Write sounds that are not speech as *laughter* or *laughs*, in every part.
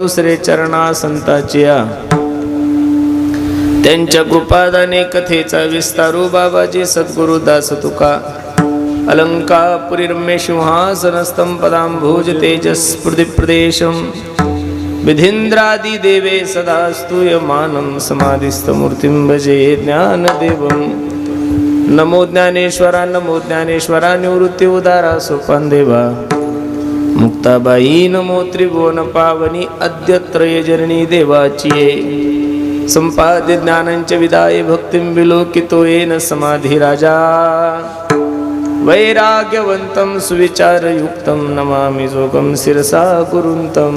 दुसरे चरणा संताचिया त्यांच्या कृपादाने कथेचा विस्तारू हो बाबाजी सद्गुरु दास तुका. अलंकापुरी रम्य सिंहासनस्थं पदांभोज तेजस प्रदेशम विधींद्रादि देवे सदा स्तूयमानं समाधिस्थमूर्तिं भजे ज्ञानदेवं. नमो ज्ञानेश्वरा नमो ज्ञानेश्वरा निवृत्ती उदारा सोपान देवा. मुक्ताबाई नमो त्रिभुवन पावनी अद्यत्रय जननी देवाची संपाद्य ज्ञानांच विदाय भक्तिं विलोकितो येन समाधी राजा वैराग्यवंतं सुविचारयुक्तं नमामि जोगं शिरसा कुरुन्तं.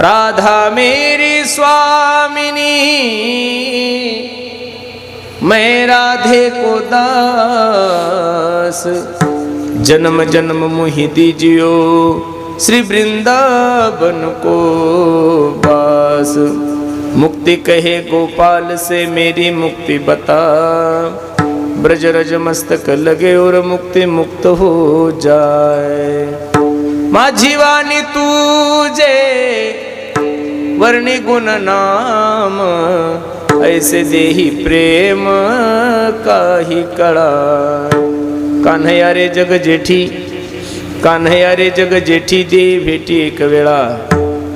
राधा मेरी स्वामिनी मैं राधे को दास। जन्म जन्म मुहि दीजियो श्री वृंदावन को बास। मुक्ति कहे गोपाल से मेरी मुक्ति बता। ब्रज रज मस्तक लगे और मुक्ति मुक्त हो जाए। माझी वाणी तुझे वर्णी गुण नाम, ऐसे देही प्रेम का ही कळा कान्हया रे जग जेठी कान्हया रे जग जेठी दे भेटी एक वेळा.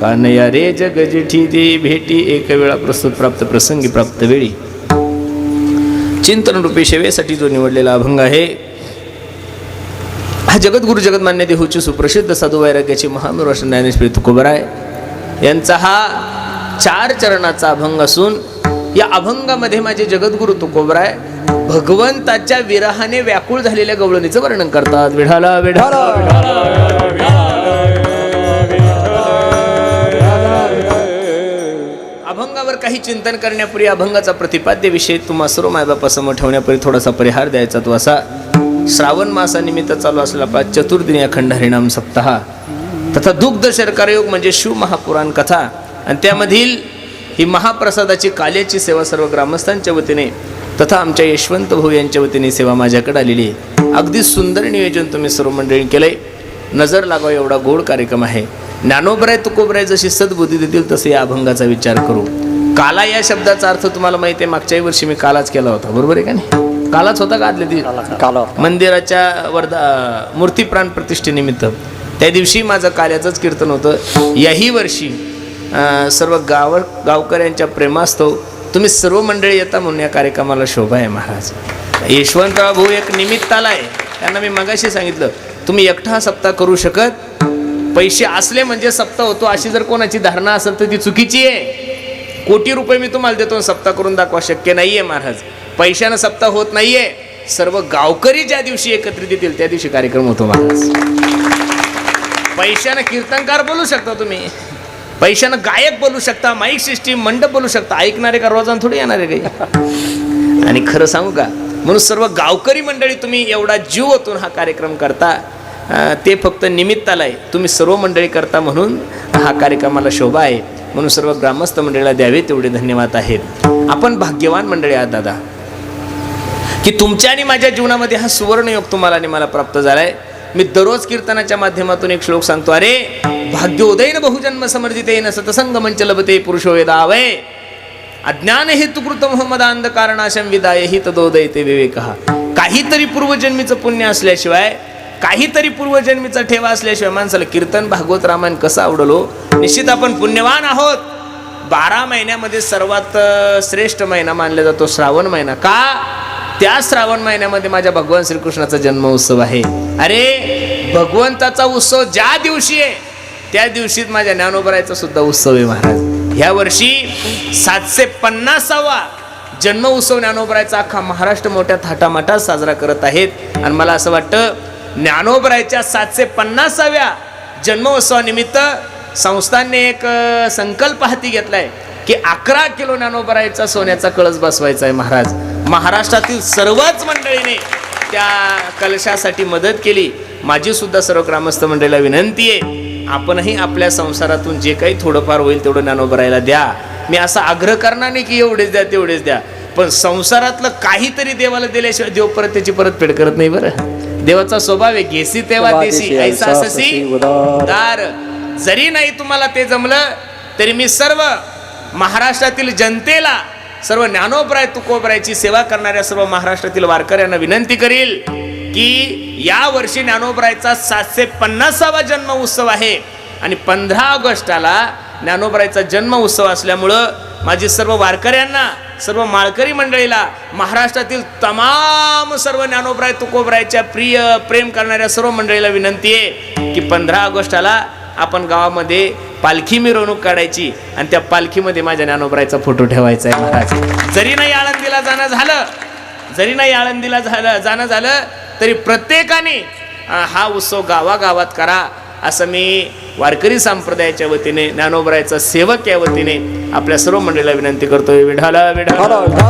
कान्हया रे जग जेठी दे भेटी एक वेळा. प्रस्तुत प्राप्त प्रसंगी प्राप्त वेळी. चिंतन रूपी सेवेसाठी जो निवडलेला अभंग आहे हा जगद्गुरु जगन्मान्य देहूची सुप्रसिद्ध साधू वैराग्याचे महामेरुष ज्ञानेश्वरी तुकोबराय यांचा हा चार चरणाचा अभंग असून या अभंगामध्ये माझे जगद्गुरु तुकोबराय भगवंताच्या विरहाने व्याकुळ झालेल्या गवळणीचं वर्णन करतात. विढाला विढाला अभंगावर काही चिंतन करण्यापूर्वी अभंगाचा प्रतिपाद्य विषय तुम्हा सर्व मायबापासमोर ठेवण्यापूर्वी थोडासा परिहार द्यायचा तो असा. श्रावण मासानिमित्त चालू असलेला पा चतुर्दिनी अखंड हरिणाम सप्ताह. तथा दुग्ध शर्करयोग म्हणजे शिव महापुराण कथा. आणि त्यामधील ही महाप्रसादाची काल्याची सेवा सर्व ग्रामस्थांच्या वतीने तथा आमच्या यशवंत भाऊ यांच्या वतीने सेवा माझ्याकडे आलेली आहे. अगदी सुंदर नियोजन तुम्ही सर्व मंडळी केलंय. नजर लागावा एवढा गोड कार्यक्रम आहे. ज्ञानोबराय तुकोबराय जशी सद्बुद्धी देतील तसे या अभंगाचा विचार करू. काला या शब्दाचा अर्थ तुम्हाला माहिती आहे मागच्याही वर्षी मी कालाच केला होता. बरोबर आहे का नाही? कालाच होता का आदल्या दिवशी? काला मंदिराच्या वर्धा मूर्ती प्राण प्रतिष्ठेनिमित्त. त्या दिवशी माझं कार्याचंच कीर्तन होतं. याही वर्षी सर्व गाव गावकऱ्यांच्या प्रेमास्तव तुम्ही सर्व मंडळी येता म्हणून या कार्यक्रमाला शोभा आहे महाराज. यशवंतराव भाऊ एक निमित्ताला आहे. त्यांना मी मगाशी सांगितलं तुम्ही एकटा सप्ताह करू शकत? पैसे असले म्हणजे सप्ताह होतो अशी जर कोणाची धारणा असेल तर ती चुकीची आहे. कोटी रुपये मी तुम्हाला देतो सप्ताह करून दाखवा शक्य नाहीये महाराज. पैशानं सप्ताह होत नाहीये. सर्व गावकरी ज्या दिवशी एकत्रित येतील त्या दिवशी कार्यक्रम होतो महाराज. पैशानं कीर्तनकार बोलू शकता तुम्ही. पैशानं गायक बोलू शकता माईक सिस्टीम मंडप बोलू शकता. ऐकणारे का रोजान थोडी येणारे काही? आणि खरं सांगू का म्हणून सर्व गावकरी मंडळी तुम्ही एवढा जीव ओतून हा कार्यक्रम करता ते फक्त निमित्ताला आहे तुम्ही सर्व मंडळी करता म्हणून हा कार्यक्रमाला शोभा आहे. म्हणून सर्व ग्रामस्थ मंडळीला द्यावे तेवढे धन्यवाद आहेत. आपण भाग्यवान मंडळी आहात दादा. की तुमच्या आणि माझ्या जीवनामध्ये हा सुवर्णयोग तुम्हाला आणि मला प्राप्त झालाय. मी दररोज कीर्तनाच्या माध्यमातून एक श्लोक सांगतो अरे भाग्योदयन बहुजन्म समर्जितेन सतसंग मंच लभते पुरुषो वेदावय अज्ञान हेतुकृत मोहम्मद अंधकारणाशम विदाय ही तदोदयते विवेक। काहीतरी पूर्वजन्मीचं पुण्य असल्याशिवाय काहीतरी पूर्वजन्मीचा ठेवा असल्याशिवाय माणसाला कीर्तन भागवत रामायण कसं आवडलो? निश्चित आपण पुण्यवान आहोत. बारा महिन्यामध्ये सर्वात श्रेष्ठ महिना मानला जातो श्रावण महिना. का? त्या श्रावण महिन्यामध्ये माझ्या भगवान श्रीकृष्णाचा जन्म उत्सव आहे. अरे भगवंताचा उत्सव ज्या दिवशी आहे त्या दिवशीच माझ्या ज्ञानोबरायचा सुद्धा उत्सव आहे महाराज. ह्या वर्षी सातशे पन्नासावा जन्म उत्सव ज्ञानोबरायचा अख्खा महाराष्ट्र मोठ्या थाटामाटात साजरा करत आहेत. आणि मला असं वाटतं ज्ञानोबरायच्या सातशे पन्नासाव्या जन्मोत्सवानिमित्त संस्थांनी एक संकल्प हाती घेतलाय की अकरा किलो ज्ञानोबरायचा सोन्याचा कळस बसवायचा आहे महाराज. महाराष्ट्रातील सर्वच मंडळीने त्या कलशासाठी मदत केली. माझी सुद्धा सर्व ग्रामस्थ मंडळीला विनंती आहे आपणही आपल्या संसारातून जे काही थोडंफार होईल तेवढं ज्ञानोबरायला द्या. मी असा आग्रह करणार नाही की एवढेच द्या तेवढेच द्या. पण संसारातलं काहीतरी देवाला दिल्याशिवाय देव परत त्याची परतफेड करत नाही बरं. देवाचा स्वभाव आहे घेसी तेव्हा देसी ऐसा. उदार. जरी नाही तुम्हाला ते जमलं तरी मी सर्व महाराष्ट्रातील जनतेला सर्व ज्ञानोपराय तुकोबरायची सेवा करणाऱ्या सर्व महाराष्ट्रातील वारकऱ्यांना विनंती करील की या वर्षी ज्ञानोबरायचा सातशे पन्नासावा जन्म उत्सव आहे. आणि पंधरा ऑगस्टाला ज्ञानोबरायचा जन्म उत्सव असल्यामुळं माझी सर्व वारकऱ्यांना सर्व माळकरी मंडळीला महाराष्ट्रातील तमाम सर्व ज्ञानोबराय तुकोबरायच्या प्रिय प्रेम करणाऱ्या सर्व मंडळीला विनंती आहे की पंधरा ऑगस्टाला आपण गावामध्ये पालखी मिरवणूक काढायची आणि त्या पालखीमध्ये माझ्या ज्ञानोबरायचा फोटो ठेवायचा आहे महाराज. जरी नाही आळंदीला जाणं झालं जरी नाही आळंदीला झालं जाणं झालं तरी प्रत्येकाने हा उत्सव गावागावात करा असं मी वारकरी संप्रदायाच्या वतीने ज्ञानोबरायचा सेवक या वतीने आपल्या सर्व मंडळीला विनंती करतोय. विढाला विढाला अगदी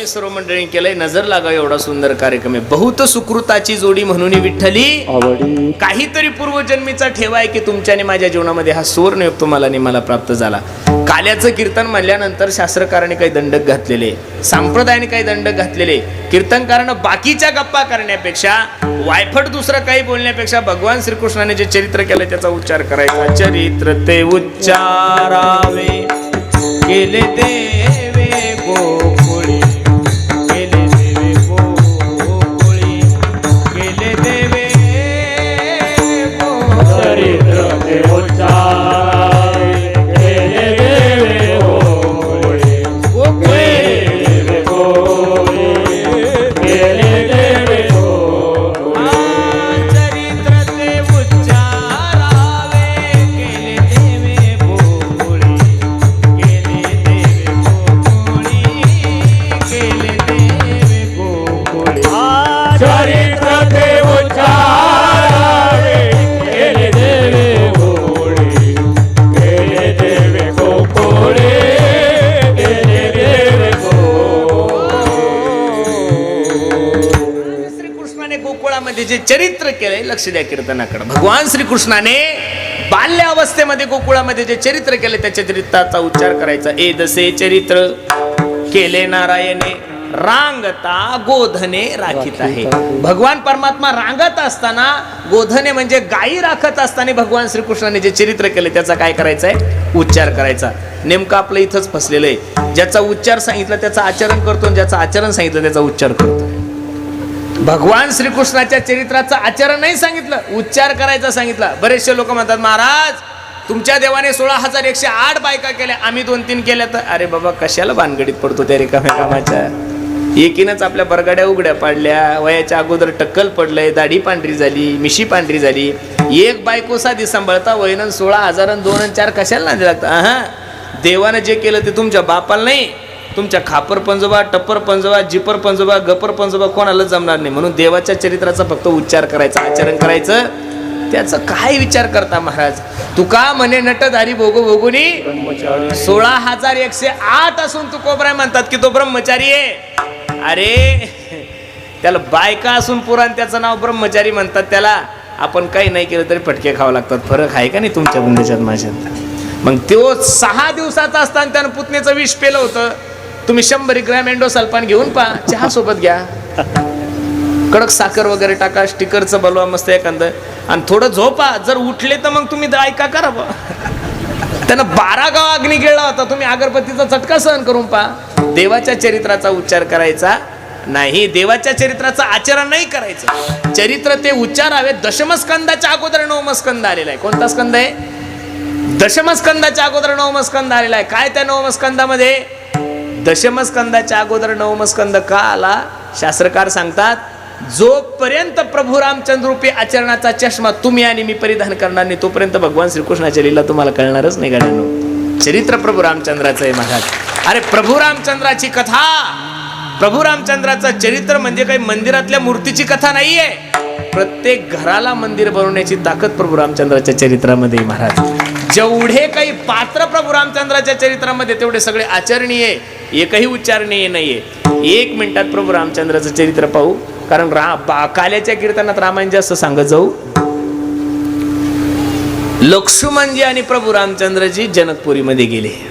तुम्ही सर्व मंडळी केलंय. नजर लागा एवढा सुंदर कार्यक्रम आहे. बहुत सुकृताची जोडी म्हणून विठ्ठली. काहीतरी पूर्वजन्मीचा ठेवा आहे की तुमच्याने माझ्या जीवनामध्ये हा सुवर्णयोग तुम्हाला आणि मला प्राप्त झाला. काल्याचं कीर्तन म्हणल्यानंतर शास्त्रकाराने काही दंडक घातलेले. संप्रदायाने काही दंडक घातलेले. कीर्तनकारानं बाकीच्या गप्पा करण्यापेक्षा वायफट दुसरं काही बोलण्यापेक्षा भगवान श्रीकृष्णाने जे चरित्र केलं त्याचा उच्चार करायचा. चरित्र ते उच्चारावे. केले देवे चरित्र केलंय लक्ष द्या कीर्तनाकडे. भगवान श्रीकृष्णाने बाल्य अवस्थेमध्ये गोकुळामध्ये जे चरित्र केले त्या चरित्राचा उच्चार करायचा. ए दसे चरित्र केले नारायणे रांगता गोधने राखीत आहे. भगवान परमात्मा रांगत असताना गोधने म्हणजे गायी राखत असताना भगवान श्रीकृष्णाने जे चरित्र केले त्याचा काय करायचा आहे उच्चार करायचा. नेमकं आपलं इथंच फसलेलं आहे. ज्याचा उच्चार सांगितला त्याचं आचरण करतो आणि ज्याचं आचरण सांगितलं त्याचा उच्चार करतो. भगवान श्रीकृष्णाच्या चरित्राचं आचरण नाही सांगितलं उच्चार करायचा सांगितलं. बरेचसे लोक म्हणतात महाराज तुमच्या देवाने सोळा हजार एकशे आठ बायका केल्या आम्ही दोन तीन केल्या तर. अरे बाबा कशाला भानगडीत पडतो त्या रिकाम्या कामाच्या? एकीनंच आपल्या बरगाड्या उघड्या पाडल्या वयाच्या अगोदर टक्कल पडलंय दाढी पांढरी झाली मिशी पांढरी झाली. एक बायको साधी सांभाळता वयनं सोळा हजार दोन चार कशाला नांदी लागतं हा देवानं जे केलं ते तुमच्या बापाला नाही. तुमच्या खापर पंजोबा टप्पर पंजोबा जिपर पंजोबा गपर पंजोबा कोणाला जमणार नाही. म्हणून देवाच्या चरित्राचा फक्त उच्चार करायचा आचरण करायचं. त्याचा काय विचार करता महाराज. तुका म्हणे नटधारी भोगो भोगुनी सोळा हजार एकशे आठ असून तू कोबराय म्हणतात की तो ब्रह्मचारी आहे. अरे त्याला बायका असून पुराण त्याचं नाव ब्रह्मचारी म्हणतात त्याला. आपण काही नाही केलं तरी फटके खावं लागतात. फरक आहे का नाही तुमच्या बुंदेच्यात माझ्यात? मग तो सहा दिवसाचा असताना त्यानं पुतणेचं विष पेलं होतं. तुम्ही शंभर ग्रॅम एंडो सल्पान घेऊन पा चहा सोबत घ्या. कडक साखर वगैरे टाका स्टिकरचं बलवा मस्त एखादं. आणि थोडं झोपा जर उठले तर मग तुम्ही ऐका करा बा त्यानं बारा गाव अग्नी गिळला होता तुम्ही अगरबत्तीचा चटका सहन करून पा देवाच्या चरित्राचा उच्चार करायचा नाही देवाच्या चरित्राचं आचरण नाही करायचं. चरित्र ते उच्चारावे दशमस्कंदाच्या अगोदर नवमस्कंद आलेला आहे. कोणता स्कंद आहे? दशमस्कंदाच्या अगोदर नवमस्कंद आलेला आहे. काय त्या नवमस्कंदामध्ये? दशमस्कंदाच्या अगोदर नवमस्कंद का आला शास्त्रकार सांगतात जोपर्यंत प्रभू रामचंद्र रूपी आचरणाचा चष्मा तुम्ही आणि मी परिधान करणार नाही तोपर्यंत भगवान श्रीकृष्णाच्या लीला तुम्हाला कळणारच नाही गाड्यांनो चरित्र प्रभू रामचंद्राचं आहे महाराज. अरे प्रभू रामचंद्राची कथा! प्रभू रामचंद्राचं चरित्र म्हणजे काही मंदिरातल्या मूर्तीची कथा नाहीये. प्रत्येक घराला मंदिर बनवण्याची ताकद प्रभू रामचंद्राच्या चरित्रामध्ये महाराज. जेवढे काही पात्र प्रभू रामचंद्राच्या चरित्रामध्ये तेवढे सगळे आचरणीय एकही उच्चारणीय नाहीये. एक मिनिटात प्रभू रामचंद्राचं चरित्र पाहू. कारण रा बा- काल्याच्या कीर्तनात रामायण जास्त सांगत जाऊ. लक्ष्मणजी आणि प्रभू रामचंद्रजी जनकपुरीमध्ये गेले.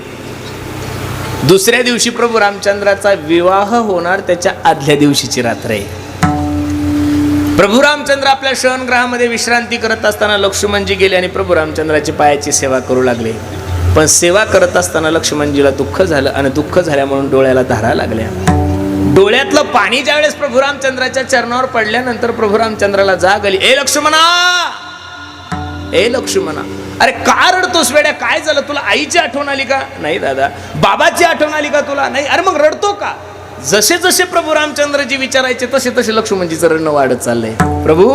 दुसऱ्या दिवशी प्रभू रामचंद्राचा विवाह होणार त्याच्या आदल्या दिवशीची रात्र आहे. प्रभू रामचंद्र आपल्या शयनगृहामध्ये विश्रांती करत असताना लक्ष्मणजी गेले आणि प्रभू रामचंद्राची पायाची सेवा करू लागले. पण सेवा करत असताना लक्ष्मणजीला दुःख झालं आणि दुःख झाल्या म्हणून डोळ्याला धारा लागल्या. डोळ्यातलं पाणी ज्यावेळेस प्रभू रामचंद्राच्या चरणावर पडल्यानंतर प्रभू रामचंद्राला जाग आली. ए लक्ष्मणा! ए लक्ष्मणा! अरे का रडतोस वेड्या? काय झालं? तुला आईची आठवण आली का? नाही दादा. बाबाची आठवण आली का तुला? नाही. अरे मग रडतो का? जसे जसे प्रभू रामचंद्रजी विचारायचे तसे तसे लक्ष्मणजीचं रडणं वाढत चाललंय. प्रभू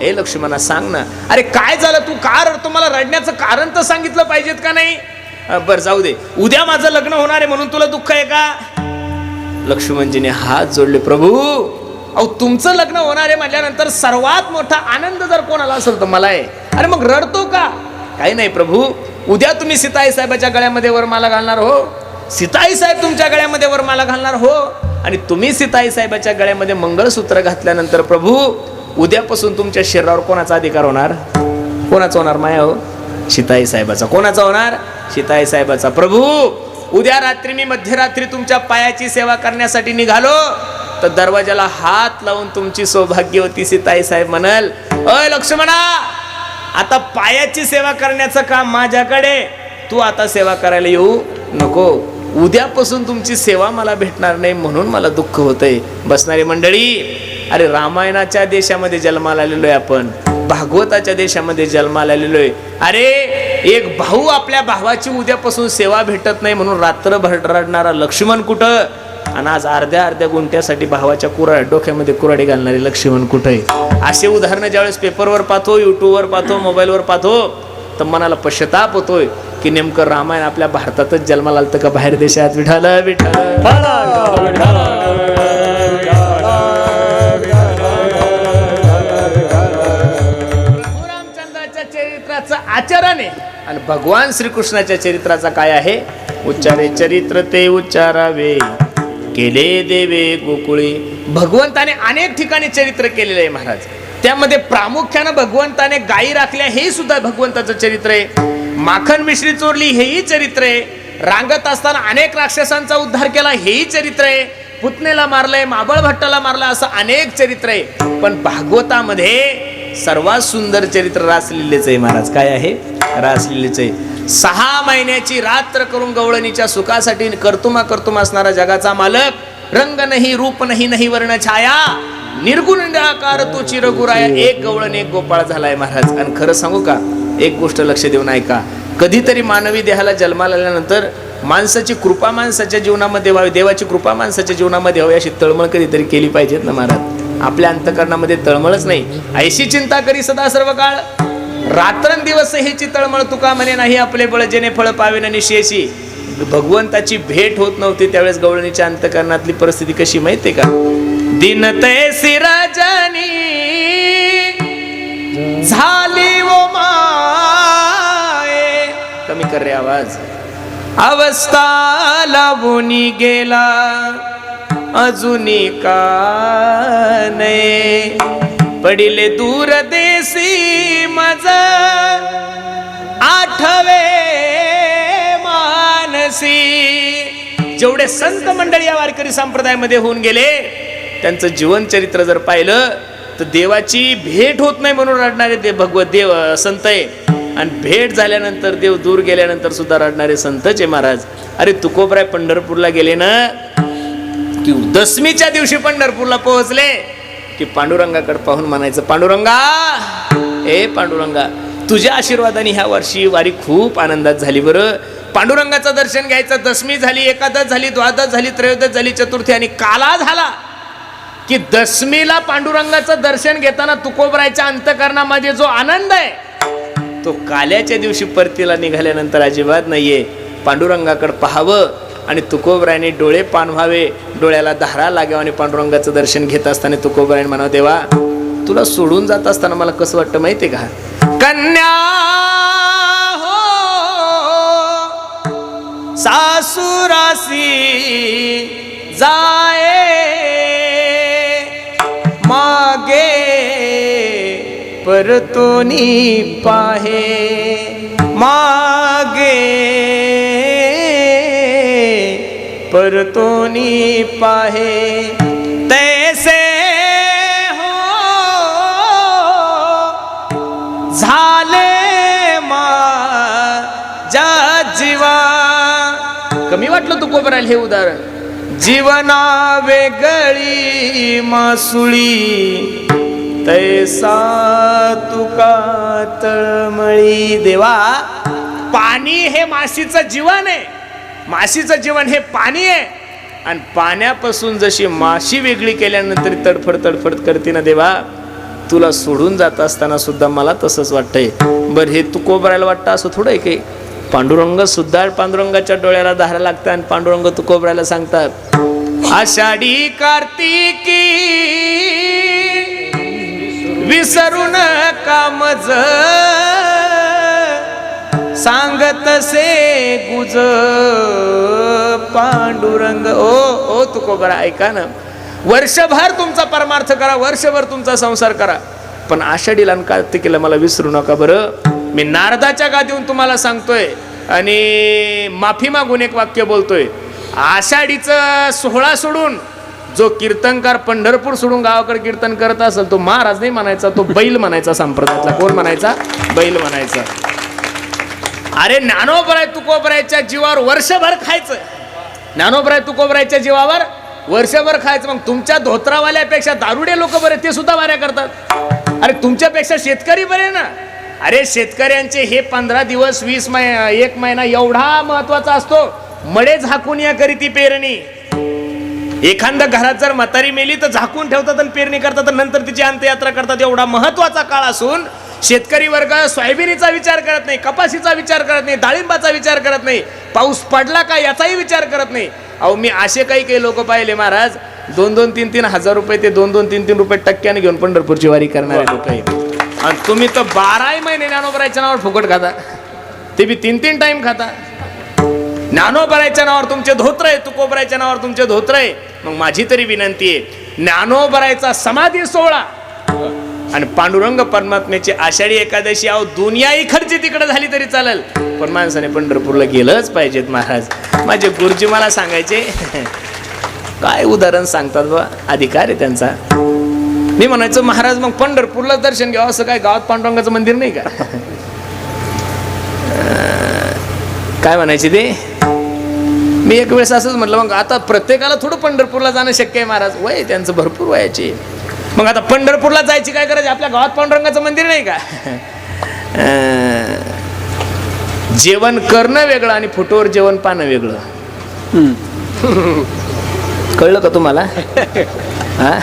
हे लक्ष्मणा सांग ना. अरे काय झालं तू? का रडतो मला रडण्याचं कारण तर सांगितलं पाहिजेत का नाही? बरं जाऊ दे. उद्या माझं लग्न होणार आहे म्हणून तुला दुःख आहे का? लक्ष्मणजीने हात जोडले प्रभू अहो तुमचं लग्न होणार आहे म्हटल्यानंतर सर्वात मोठा आनंद जर कोणाला असेल तर मला आहे. अरे मग रडतो का? काही नाही प्रभू. उद्या तुम्ही सीताई साहेबाच्या गळ्यामध्ये वरमाला घालणार हो. सीताई साहेब तुमच्या गळ्यामध्ये वरमाला घालणार हो. आणि तुम्ही सीताई साहेबाच्या गळ्यामध्ये मंगळसूत्र घातल्यानंतर प्रभू उद्यापासून तुमच्या शरीरावर कोणाचा अधिकार होणार? कोणाचा होणार माया हो? सीताई साहेबाचा. कोणाचा होणार? सीताई साहेबाचा. प्रभू उद्या रात्री मी मध्यरात्री तुमच्या पायाची सेवा करण्यासाठी निघालो तर दरवाजाला हात लावून तुमची सौभाग्यवती सीताई साहेब म्हणाल. अय लक्ष्मणा आता पायाची सेवा करण्याचं काम माझ्याकडे. तू आता सेवा करायला येऊ नको. उद्यापासून तुमची सेवा मला भेटणार नाही म्हणून मला दुःख होतंय. बसणारी मंडळी अरे रामायणाच्या देशामध्ये जन्माला आलेलो आहे आपण. भागवताच्या देशामध्ये जन्माला आलेलो आहे अरे एक भाऊ आपल्या भावाची उद्यापासून सेवा भेटत नाही म्हणून रात्रभर रडणारा लक्ष्मण कुठं? आणि आज अर्ध्या अर्ध्या गुंट्यासाठी भावाच्या कुरा डोक्यामध्ये कुराडी घालणारे लक्ष्मण कुठं आहे असे उदाहरणं ज्यावेळेस पेपरवर पाहतो युट्यूबवर पाहतो मोबाईलवर पाहतो तर मनाला पश्चाताप होतोय. की नेमकं रामायण आपल्या भारतातच जन्माला आलं का? बाहेर देशात? विठाल विठाल प्रभू चरित्राचं आचरण आहे. आणि भगवान श्रीकृष्णाच्या चरित्राचा काय आहे? उच्चारे चरित्र ते उच्चारावे. केले देवे गोकुळे. भगवंताने अनेक ठिकाणी चरित्र केलेलं आहे महाराज. त्यामध्ये प्रामुख्यानं भगवंताने गायी राखल्या हे सुद्धा भगवंताचं चरित्र आहे. माखन मिश्री चोरली हेही चरित्र. आहे रांगत असताना अनेक राक्षसांचा उद्धार केला हेही चरित्र. आहे पुतनेला मारलंय माबळ भट्टाला मारलं असं अनेक चरित्र. आहे पण भागवतामध्ये सर्वात सुंदर चरित्र रासलीलेच आहे महाराज. काय आहे? रासलीलेच आहे. सहा महिन्याची रात्र करून गवळणीच्या सुखासाठी कर्तुमा कर्तुम असणारा जगाचा मालक रंग नाही रूप नाही नाही वर्ण छाया. निर्गुण निराकार तो चिरगुराया एक गवळण एक गोपाळ झालाय महाराज. आणि खरं सांगू का? एक गोष्ट लक्ष देऊन ऐका. कधीतरी मानवी देहाला जन्माला आल्यानंतर माणसाची कृपा माणसाच्या जीवनामध्ये व्हावी देवाची कृपा माणसाच्या जीवनामध्ये व्हावी अशी तळमळ कधीतरी केली पाहिजेत ना महाराज? आपल्या अंतकरणामध्ये तळमळच नाही. ऐशी चिंता करी सदा सर्व काळ. रात्रंदिवस हेची तळमळ तुका म्हणे नाही आपले बळ जेणे फळ पावेन निशेशी भगवंताची भेट होत नव्हती त्यावेळेस गवळणीच्या अंतकरणातली परिस्थिती कशी माहितीये का? दिन तैसी सिराजानी झाली ओ माये कमी कर रे आवाज. अवस्था लावून गेला अजूनी का नये. पडिले दूर देसी मज आठवे मानसी. जेवढे संत मंडळी या वारकरी संप्रदायामध्ये होऊन गेले त्यांचं जीवनचरित्र जर पाहिलं तर देवाची भेट होत नाही म्हणून रडणारे ते भगवत देव संत आहे. आणि भेट झाल्यानंतर देव दूर गेल्यानंतर सुद्धा रडणारे संतच आहे महाराज. अरे तुकोबराय पंढरपूरला गेले ना? की दसमीच्या दिवशी पंढरपूरला पोहोचले. की पांडुरंगाकडे पाहून म्हणायचं पांडुरंगा ए पांडुरंगा तुझ्या आशीर्वादाने ह्या वर्षी वारी खूप आनंदात झाली बरं. पांडुरंगाचं दर्शन घ्यायचं दसमी झाली एकादश झाली द्वादश झाली त्रयोदश झाली चतुर्थी आणि काला झाला. की दशमीला पांडुरंगाचं दर्शन घेताना तुकोबरायच्या अंतकरणामध्ये जो आनंद आहे तो काल्याच्या दिवशी परतीला निघाल्यानंतर अजिबात नाहीये. पांडुरंगाकडे पाहावं आणि तुकोबरायने डोळे पान व्हावे डोळ्याला धारा लागावं आणि पांडुरंगाचं दर्शन घेत असताना तुकोबरायने म्हणावं देवा तुला सोडून जात असताना मला कसं वाटतं माहितीये का? कन्या हो सासुरासी जाय मागे परतोनी पाहे. मागे परतोनी पाहे. तैसे हो झाले माझ्या जीवा. कमी वाटलं तू कोपरायला हे उदाहरण. जीवना वेगळी मासुळी तैसा तुका तळमळी. देवा पाणी हे माशीचं जीवन आहे. माशीचं जीवन हे पाणी आहे. आणि पाण्यापासून जशी माशी वेगळी केल्यानंतर तडफड तडफड करते ना देवा तुला सोडून जात असताना सुद्धा मला तसंच वाटतंय. बरं हे तू कोबरायला वाटतं असं थोडं आहे काही पांडुरंग सुद्धा पांडुरंगाच्या डोळ्याला धारा लागतात आणि पांडुरंग तू सांगतात आषाढी कार्तिकी विसरू नका मज? सांगत से गुज पांडुरंग. ओ ओ तुकोबरा ऐका ना. वर्षभर तुमचा परमार्थ करा वर्षभर तुमचा संसार करा. पण आषाढीला आणि कार्तिकीला मला विसरू नका बरं. मी नारदाच्या गादीहून तुम्हाला सांगतोय आणि माफी मागून एक वाक्य बोलतोय. आषाढीचं सोहळा सोडून जो कीर्तनकार पंढरपूर सोडून गावाकडे कीर्तन करत असेल तो महाराज नाही म्हणायचा तो बैल म्हणायचा संप्रदायातला. कोण म्हणायचा? बैल म्हणायचा. अरे ज्ञानोबराय तुकोबरायच्या जीवावर वर्षभर खायचं. ज्ञानोबराय तुकोबरायच्या जीवावर वर्षभर खायचं. मग तुमच्या धोत्रावाल्यापेक्षा दारुडे लोक बरे ते सुद्धा वाऱ्या करतात. अरे तुमच्यापेक्षा शेतकरी बरे ना. अरे शेतकऱ्यांचे हे पंधरा दिवस वीस महिना एक महिना एवढा महत्त्वाचा असतो. मडे झाकून या करी ती पेरणी. एखाद्या घरात जर म्हातारी मेली तर झाकून ठेवतात आणि पेरणी करतात नंतर तिची अंत्ययात्रा करतात. एवढा महत्त्वाचा काळ असून शेतकरी वर्ग सोयाबीनचा विचार करत नाही कपाशीचा विचार करत नाही डाळिंबाचा विचार करत नाही पाऊस पडला का याचाही विचार करत नाही. अहो मी असे काही काही लोक पाहिले महाराज दोन दोन तीन तीन हजार रुपये ते दोन दोन तीन तीन रुपये टक्क्याने घेऊन पंढरपूरची वारी करणारे लोक आहेत. आणि तुम्ही तर बाराही महिने ज्ञानोबरायच्या नावावर फुकट खाता. ते बी तीन तीन टाइम खाता. ज्ञानोबरायच्या नावावर तुमचे धोत्र आहे तुकोबरायच्या नावावर तुमचे धोत्र आहे. मग माझी तरी विनंती आहे ज्ञानोबरायचा समाधी सोहळा. आणि पांडुरंग परमात्म्याची आषाढी एकादशी अहो दुनियाही खर्ची तिकडे झाली तरी चालेल. पण माणसाने पंढरपूरला गेलंच पाहिजेत महाराज. माझे गुरुजी मला सांगायचे *laughs* काय उदाहरण सांगतात बा अधिकार आहे त्यांचा. मी म्हणायचं महाराज मग पंढरपूरला दर्शन घ्यावं असं काय गावात पांडुरंगाचं मंदिर नाही का? *laughs* काय म्हणायचे ते? मी एक वेळेस असंच म्हटलं मग आता प्रत्येकाला थोडं पंढरपूरला जाणं शक्य आहे महाराज. वय त्यांचं भरपूर वयाचे मग आता पंढरपूरला जायची काय करायची आपल्या गावात पांडुरंगाचं मंदिर नाही का? *laughs* जेवण करणं वेगळं आणि फोटोवर जेवण पाहणं वेगळं. *laughs* कळलं का तुम्हाला? हा?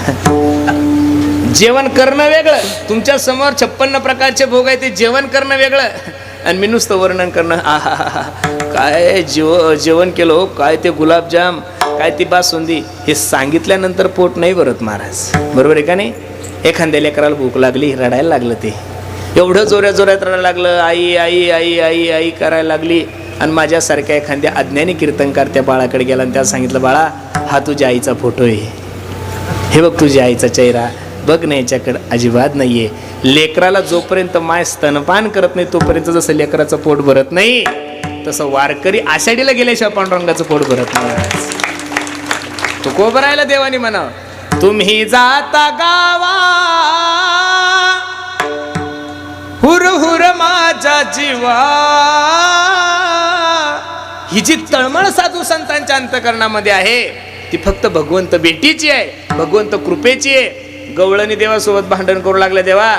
जेवण करणं वेगळं. तुमच्यासमोर छप्पन्न प्रकारचे भोग आहे ते जेवण करणं वेगळं. आणि मी नुसतं वर्णन करणं आहा काय जेव जेवण केलं हो? काय ते गुलाबजाम? काय ती बासुंदी? हे सांगितल्यानंतर पोट नाही भरत महाराज. बरोबर आहे का नाही? एखाद्या लेकराला भूक लागली रडायला लागलं ते. एवढं जोऱ्या जोऱ्यात रडायला लागलं आई आई आई आई आई करायला लागली. आणि माझ्यासारख्या एखाद्या अज्ञानी कीर्तनकार त्या बाळाकडे गेला आणि त्याला सांगितलं बाळा हा तुझ्या आईचा फोटो आहे. हे बघ तुझ्या आईचा चेहरा. बघ ना याच्याकडं अजिबात नाही आहे लेकराला जोपर्यंत माय स्तनपान करत नाही तोपर्यंत जसं लेकराचं पोट भरत नाही तसं वारकरी आषाढीला गेल्याशिवाय पांडुरंगाचं पोट भरत नाही. तू भरायला देवानी म्हणा? तुम्ही जाता गावा हुर हुर माझा जीवा. ही जी तळमळ साधू संतांच्या अंतकरणामध्ये आहे ती फक्त भगवंत भेटीची आहे भगवंत कृपेची आहे गवळणी देवासोबत भांडण करू लागल्या देवा.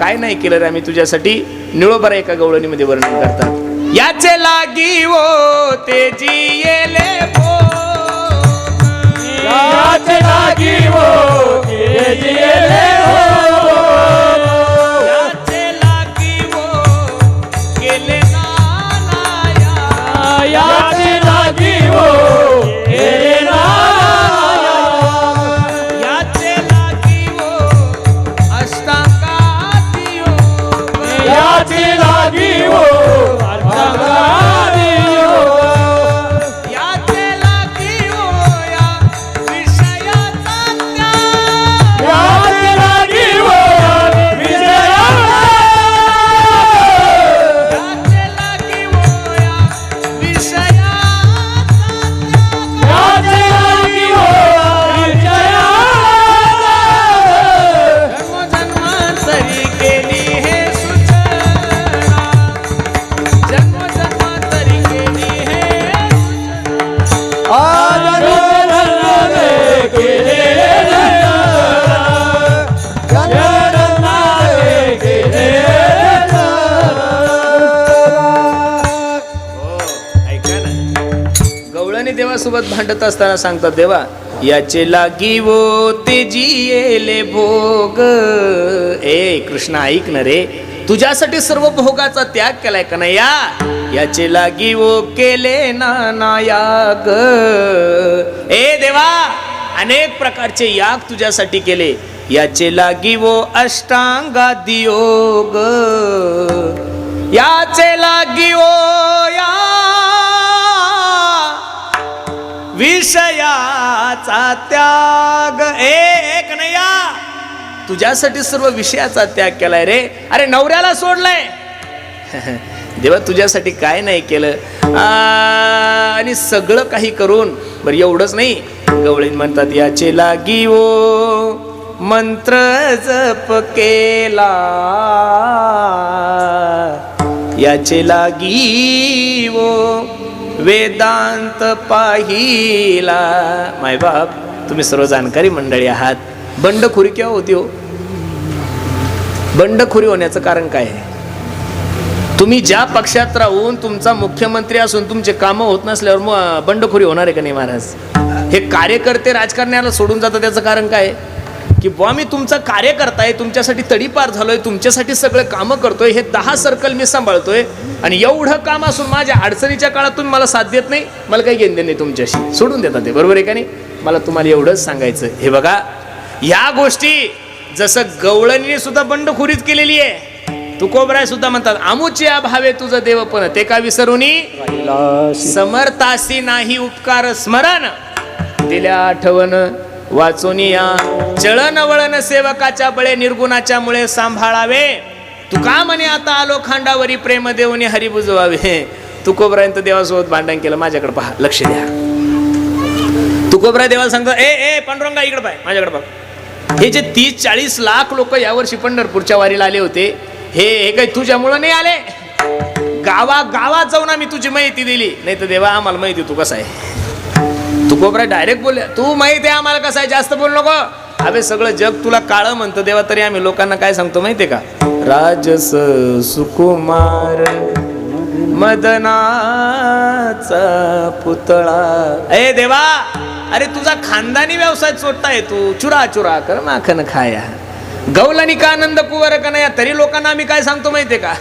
काय नाही केलं रे आम्ही तुझ्यासाठी. निळोबरा एका गवळणीमध्ये वर्णन करतात. याचे लागी वो ते जी येले याचे लागी हो के येले हो लागी हो अर्धगारी असताना सांगतात देवा याचे लागी वो ते येले भोग. ए कृष्ण ऐक ना रे. तुझ्यासाठी सर्व भोगाचा त्याग केलाय का नाही या? याचे लागी वो केले ना याग. ए देवा अनेक प्रकारचे याग तुझ्यासाठी केले. याचे लागी वो अष्टांगा दियोग याचे लागी ओ या विषयाचा त्याग. एक नया तुझ्यासाठी सर्व विषयाचा त्याग केलाय रे. अरे नवऱ्याला सोडलंय. *laughs* देवा तुझ्यासाठी काय नाही केलं. आ, आणि सगळं काही करून बरं एवढंच नाही. गवळीन म्हणतात याचे लागी ओ मंत्र जप केला. याचे लागी ओ वेदांत पाहिला. माय बाप तुम्ही सर्व जाणकारी मंडळी आहात. बंडखोरी केव्हा होती हो. बंडखोरी होण्याचं कारण काय आहे? तुम्ही ज्या पक्षात राहून तुमचा मुख्यमंत्री असून तुमचे कामं होत नसल्यावर मग बंडखोरी होणार आहे का नाही महाराज? हे कार्यकर्ते राजकारण्याला सोडून जातात त्याचं कारण काय आहे? की बुवा मी तुमचा कार्यकर्ता आहे तुमच्यासाठी तडीपार झालोय तुमच्यासाठी सगळं कामं करतोय हे दहा सर्कल मी सांभाळतोय आणि एवढं काम असून माझ्या अडचणीच्या काळात तुम्ही मला साथ देत नाही मला काही घेणं नाही तुमच्याशी. सोडून देतात ते बरोबर आहे का नाही? मला तुम्हाला एवढंच सांगायचं हे बघा ह्या गोष्टी जसं गवळणीने सुद्धा बंडखोरीच केलेली आहे तुकोबराय सुद्धा म्हणतात आमुचे अभावे तुझं देवपण ते का विसरूनी? समर्थासी नाही उपकार स्मरण. दिल्या आठवण. वाचोनिया चळण वळण सेवकाच्या बळे निर्गुणाच्या मुळे सांभाळावे. तू का म्हणे आता आलो खांडावरी प्रेम देऊनी हरी बुजवावे. तुकोबरायंत देवासोबत भांडण केलं. माझ्याकडे पहा लक्ष द्या. तुकोबरा देवाला सांगतात ए ए पांडुरंगा इकडे पाय माझ्याकडे बघ. हे जे तीस चाळीस लाख लोक यावर्षी पंढरपूरच्या वारीला आले होते हे हे काही तुझ्यामुळं नाही आले? गावा गावात जाऊन आम्ही तुझी माहिती दिली. नाही तर देवा आम्हाला माहिती तू कसा आहे? तू कोबरा डायरेक्ट बोल तू माहिती आहे आम्हाला कसं आहे? जास्त बोल नको. अबे सगळं जग तुला काळं म्हणतं. देवा तरी आम्ही लोकांना काय सांगतो माहितीये का? राजस सुकुमार मदनाचा पुतळा. ए देवा! अरे तुझा खानदानी व्यवसाय चोटताय तू. चुरा चुरा कर माखन खाया. गौलानी का आनंद कुवर का नाही तरी लोकांना आम्ही काय सांगतो माहितीये का?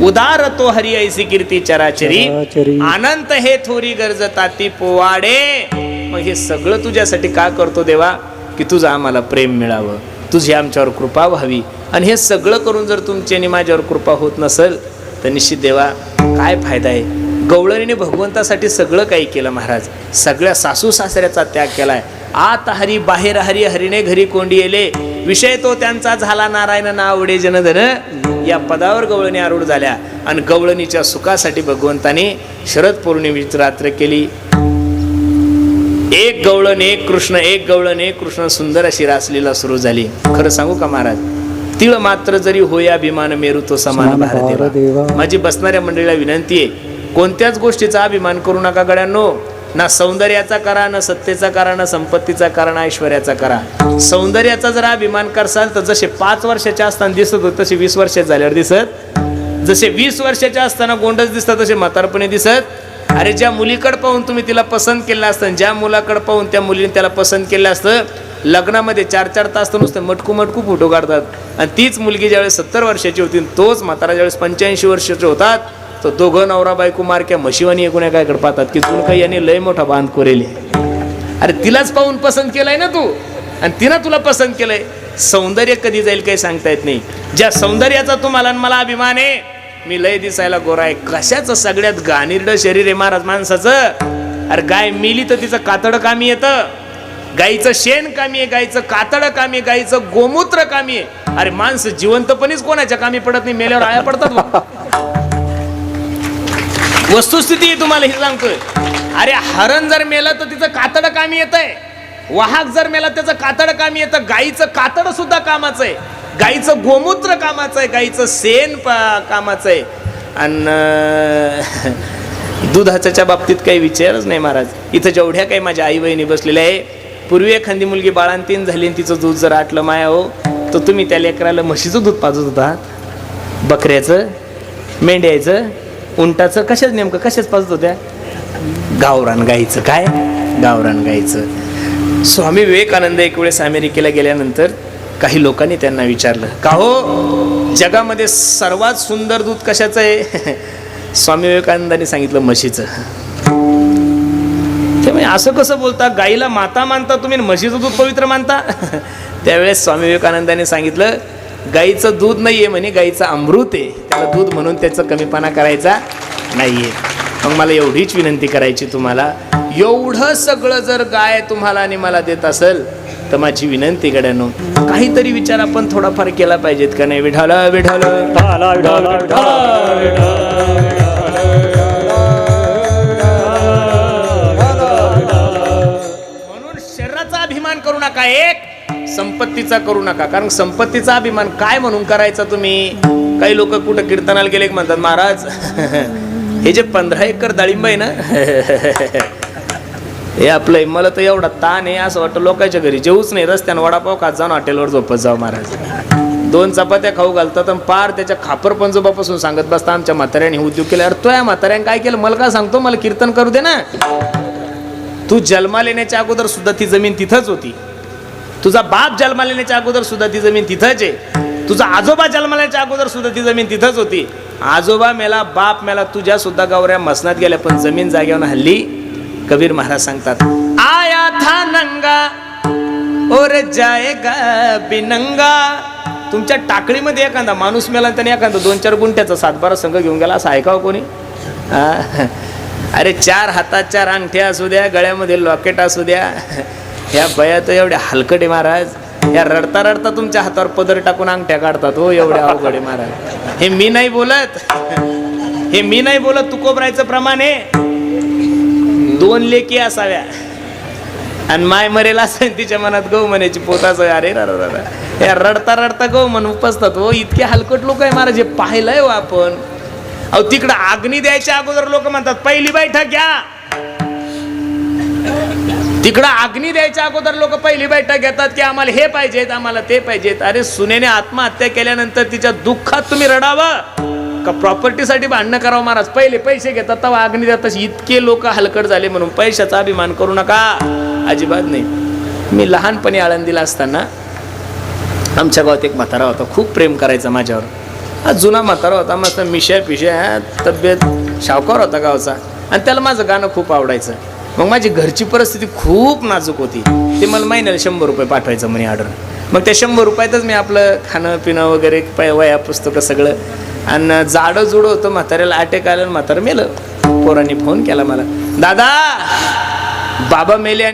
*laughs* उदार तो हरी ऐसी कीर्ती चराचरी चराचरी. अनंत हे थोरी गरज ताती पोवाडे. मग हे सगळं तुझ्यासाठी का करतो देवा? की तुझं आम्हाला प्रेम मिळावं. तुझी आमच्यावर कृपा व्हावी. आणि हे सगळं करून जर तुमची आणि माझ्यावर कृपा होत नसेल तर निश्चित देवा काय फायदा आहे? गवळणीने भगवंतासाठी सगळं काही केलं महाराज. सगळ्या सासू सासऱ्याचा त्याग केलाय. आत हरी बाहेर हरी हरीने घरी कोंडी येले. विषय तो त्यांचा झाला नारायण नावडे जनधन. या पदावर गवळणी आरूढ झाल्या. आणि गवळणीच्या सुखासाठी भगवंताने शरद पौर्णिमेची रात्र केली. एक गवळण एक कृष्ण एक गवळण एक कृष्ण सुंदर अशी रासलीला सुरू झाली. खरं सांगू का महाराज? तिळ मात्र जरी होया अभिमान मेरू तो समान भारत. माझी बसणाऱ्या मंडळीला विनंती आहे कोणत्याच गोष्टीचा अभिमान करू नका गड्यांनो. ना सौंदर्याचा करा ना सत्तेचा करा ना संपत्तीचा करा ना ऐश्वर्याचा करा. सौंदर्याचा जर अभिमान करसाल तर जसे पाच वर्षाच्या असताना दिसत होत तसे वीस वर्ष झाल्यावर दिसत. जसे वीस वर्षाच्या असताना गोंडच दिसतात तसे म्हातारपणे दिसत. अरे ज्या मुलीकडे पाहून तुम्ही तिला पसंत केलं असतं ज्या मुलाकडे पाहून त्या मुलीने त्याला पसंत केलं असतं लग्नामध्ये चार चार तास तर नुसतं मटकू मटकू फोटो काढतात. आणि तीच मुलगी ज्यावेळेस सत्तर वर्षाची होती तोच म्हातारा ज्यावेळेस पंच्याऐंशी वर्षाचे होतात तर दोघं नवरा बायको मारक्या म्हशीवानी एकूण एकाकडे पाहतात की तुला यांनी लय मोठा बांध कोरेली. अरे तिलाच पाहून पसंत केलाय ना तू? आणि तिनं तुला पसंत केलंय. सौंदर्य कधी जाईल काही सांगता येत नाही. ज्या सौंदर्याचा तुम्हाला आणि मला अभिमान आहे मी लय दिसायला गोरा आहे. कशाचं सगळ्यात घाणीरडं शरीर आहे महाराज माणसाचं? अरे गाय मिली तर तिचं कातड कामी येतं. गाईचं शेण कामी आहे गाईचं कातड कामी आहे गाईचं गोमूत्र कामी आहे. अरे माणसं जिवंतपणीच कोणाच्या कामी पडत नाही मेल्यावर आया पडतात वस्तुस्थिती आहे तुम्हाला हे सांगतोय. अरे हरण जर मेलं तर तिचं कातड कामी येत आहे वाहक जर मेला त्याचं कातड कामी येतं. गाईचं कातड सुद्धा कामाचं आहे. गाईचं गोमूत्र कामाचं आहे. गाईचं सेन कामाचं आहे. आणि *laughs* दुधाच्या बाबतीत काही विचारच नाही महाराज. इथं जेवढ्या काही माझ्या आई बहिणी बसलेल्या आहे पूर्वी एखादी मुलगी बाळांतीन झाली आणि तिचं दूध जर आटलं माया हो तर तुम्ही त्या लेकराला म्हशीचं दूध पाजत होता. बकऱ्याचं मेंढ्याचं उंटाचं कशाच नेमकं कशाच पाजत होत्या? गावरान गाईचं. काय? गावरान गाईचं. स्वामी विवेकानंद एक वेळेस अमेरिकेला गेल्यानंतर काही लोकांनी त्यांना विचारलं का हो? जगामध्ये सर्वात सुंदर दूध कशाचं आहे? *laughs* स्वामी विवेकानंदांनी सांगितलं म्हशीचं. ते म्हणजे असं कसं बोलता? गाईला माता मानता तुम्ही म्हशीचं दूध पवित्र मानता? *laughs* त्यावेळेस स्वामी विवेकानंदांनी सांगितलं गाईचं दूध नाही आहे म्हणे गाईचं अमृत आहे. त्याला दूध म्हणून त्याचं कमीपणा करायचा नाही आहे मग मला एवढीच विनंती करायची तुम्हाला एवढं सगळं जर गाय तुम्हाला आणि मला देत असेल तर माझी विनंती गड्यानो काहीतरी विचार आपण थोडाफार केला पाहिजेत का नाही? विठाला विठाला विठाला विठाला विठाला म्हणून शरीराचा अभिमान करू नका एक. संपत्तीचा करू नका. कारण संपत्तीचा अभिमान काय म्हणून करायचा तुम्ही? काही लोक कुठं कीर्तनाला गेले म्हणतात महाराज हे जे पंधरा एकर डाळिंब आहे ना हे आपलं मला तर एवढा ताण आहे असं वाटतं लोकांच्या घरी. जेवूच नाही रस्त्यानं वडापाव खात जाऊन हॉटेलवर झोपत जाऊ महाराज. दोन चपात्या खाऊ घालतात आणि पार त्याच्या खापर पंजोबापासून सांगत बसता आमच्या म्हाताऱ्याने उद्योग केला. अरे तो या म्हाताऱ्याने काय केलं? मला काय सांगतो? मला कीर्तन करू दे ना. तू जन्मा लेण्याच्या अगोदर सुद्धा ती जमीन तिथंच होती. तुझा बाप जन्मालेण्याच्या अगोदर सुद्धा ती जमीन तिथंच आहे. तुझा आजोबा जन्माल्याच्या अगोदर सुद्धा ती जमीन तिथंच होती. आजोबा मेला बाप मेला तुझ्या सुद्धा गावऱ्या मसनात गेल्या पण जमीन जागेवर हल्ली कबीर महाराज सांगतात आया था नंगा और जायगा बिनंगा तुमच्या टाकळीमध्ये एखादा माणूस मेला आणि त्याने एखादा दोन चार गुंठ्याचा सातबारा संघ घेऊन गेला असं ऐकावं कोणी? अरे चार हातात चार अंगठ्या असू द्या गळ्यामध्ये लॉकेट असू द्या. ह्या बया तर एवढ्या हलकटे महाराज. या रडता रडता तुमच्या हातावर पदर टाकून अंगठ्या काढतात हो एवढ्या अवघडे महाराज. हे मी नाही बोलत. हे मी नाही बोलत तुकोबरायचं प्रमाण आहे दोन लेकी असाव्या. आणि माय मरेल असेल तिच्या मनात गौ म्हणायची पोताचं अरे या रडता रडता गौ म्हण उपसतात हो इतके हलकट लोक आहे महाराज हे पाहिलंय हो आपण. अहो तिकडं अग्नी द्यायच्या अगोदर लोक म्हणतात पहिली बैठक घ्या. तिकडं अग्नी द्यायच्या अगोदर लोक पहिली बैठक घेतात की आम्हाला हे पाहिजेत आम्हाला ते पाहिजेत. अरे सुनेने आत्महत्या केल्यानंतर तिच्या दुःखात तुम्ही रडावं. का प्रॉपर्टीसाठी भांडणं करावं महाराज? पहिले पैसे घेतात तेव्हा अग्नी देतात. इतके लोक हलकट झाले म्हणून पैशाचा अभिमान करू नका. अजिबात नाही. मी लहानपणी आळंदीला असताना आमच्या गावात एक म्हातारा होता. खूप प्रेम करायचा माझ्यावर. हा जुना म्हातारा होता मस्त मिश्या पिश्या तब्येत शावकार होता गावचा. आणि त्याला माझं गाणं खूप आवडायचं. मग माझी घरची परिस्थिती खूप नाजूक होती. ते मला महिन्याला शंभर रुपये पाठवायचं म्हणे ऑर्डर मग त्या शंभर रुपयातच मी आपलं खाणं पिणं वगैरे पै वया पुस्तकं सगळं आणि जाडं जुडं होतं म्हाताऱ्याला अटॅक आलं म्हातारं मेलं. पोरांनी फोन केला मला. दादा बाबा मेले आणि